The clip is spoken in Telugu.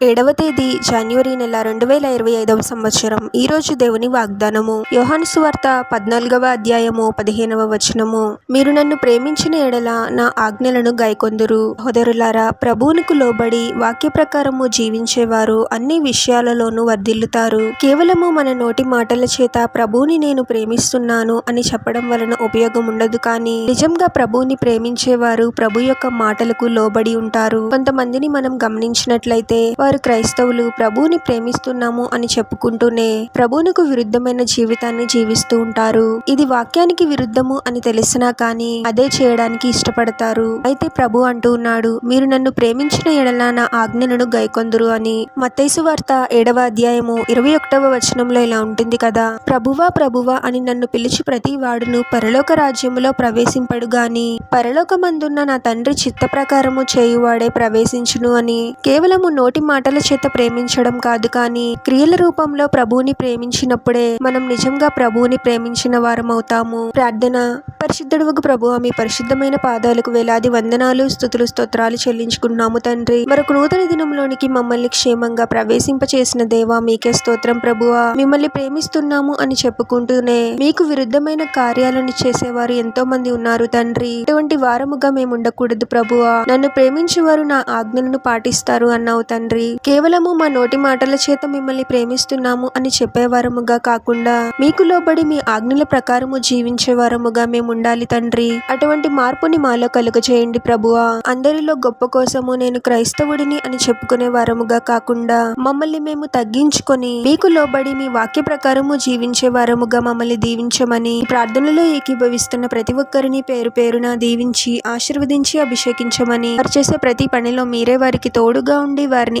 ఏడవ తేదీ జనవరి నెల రెండు వేల ఇరవై ఐదవ సంవత్సరం. ఈరోజు దేవుని వాగ్దానము. యోహాను సువార్త పద్నాలుగవ అధ్యాయము పదిహేనవ వచనము. మీరు నన్ను ప్రేమించిన ఎడల నా ఆజ్ఞలను గాయకొందురు. హోదరులారా ప్రభువునికి లోబడి వాక్య ప్రకారము జీవించేవారు అన్ని విషయాలలోనూ వర్ధిల్లుతారు. కేవలము మన నోటి మాటల చేత ప్రభువుని నేను ప్రేమిస్తున్నాను అని చెప్పడం వలన ఉపయోగం ఉండదు కానీ నిజంగా ప్రభువుని ప్రేమించేవారు ప్రభు యొక్క మాటలకు లోబడి ఉంటారు. కొంతమందిని మనం గమనించినట్లయితే వారు క్రైస్తవులు ప్రభువుని ప్రేమిస్తున్నాము అని చెప్పుకుంటూనే ప్రభువునకు విరుద్ధమైన జీవితాన్ని జీవిస్తూ ఉంటారు. ఇది వాక్యానికి విరుద్ధము అని తెలిసినా కానీ అదే చేయడానికి ఇష్టపడతారు. అయితే ప్రభు అంటూ ఉన్నాడు మీరు నన్ను ప్రేమించిన ఎడల నా ఆజ్ఞలను గైకొందురు అని. మత్తైసు వార్త ఏడవ అధ్యాయము ఇరవై ఒకటవ వచనంలో ఇలా ఉంటుంది కదా ప్రభువా ప్రభువా అని నన్ను పిలిచి ప్రతి వాడును పరలోక రాజ్యములో ప్రవేశింపడు గాని పరలోకమందున్న నా తండ్రి చిత్త ప్రకారము చేయువాడే ప్రవేశించును అని. కేవలము నోటి మాటల చేత ప్రేమించడం కాదు కానీ క్రియల రూపంలో ప్రభువుని ప్రేమించినప్పుడే మనం నిజంగా ప్రభువుని ప్రేమించిన వారం అవుతాము. ప్రార్థన. పరిశుద్ధుడువకు ప్రభు మీ పరిశుద్ధమైన పాదాలకు వేలాది వందనాలు స్థుతులు స్తోత్రాలు చెల్లించుకున్నాము తండ్రి. మరొక నూతన దినంలోనికి మమ్మల్ని క్షేమంగా ప్రవేశింపచేసిన దేవా మీకే స్తోత్రం ప్రభువా. మిమ్మల్ని ప్రేమిస్తున్నాము అని చెప్పుకుంటూనే మీకు విరుద్ధమైన కార్యాలను చేసేవారు ఎంతో మంది ఉన్నారు తండ్రి. ఇటువంటి వారముగా మేము ఉండకూడదు ప్రభువా. నన్ను ప్రేమించేవారు నా ఆజ్ఞలను పాటిస్తారు అన్నావు తండ్రి. కేవలము మా నోటి మాటల చేత మిమ్మల్ని ప్రేమిస్తున్నాము అని చెప్పేవారముగా కాకుండా మీకు లోబడి మీ ఆజ్ఞల ప్రకారము జీవించే వారముగా మేము ఉండాలి తండ్రి. అటువంటి మార్పుని మాలో కలుగజేయండి ప్రభువా. అందరిలో గొప్ప కోసము నేను క్రైస్తవుడిని అని చెప్పుకునే వారముగా కాకుండా మమ్మల్ని మేము తగ్గించుకొని మీకు లోబడి మీ వాక్య ప్రకారము జీవించే వారముగా మమ్మల్ని దీవించమని ప్రార్థనలో ఏకీభవిస్తున్న ప్రతి ఒక్కరిని పేరు పేరున దీవించి ఆశీర్వదించి అభిషేకించమని వారు చేసే ప్రతి పనిలో మీరే వారికి తోడుగా ఉండి వారిని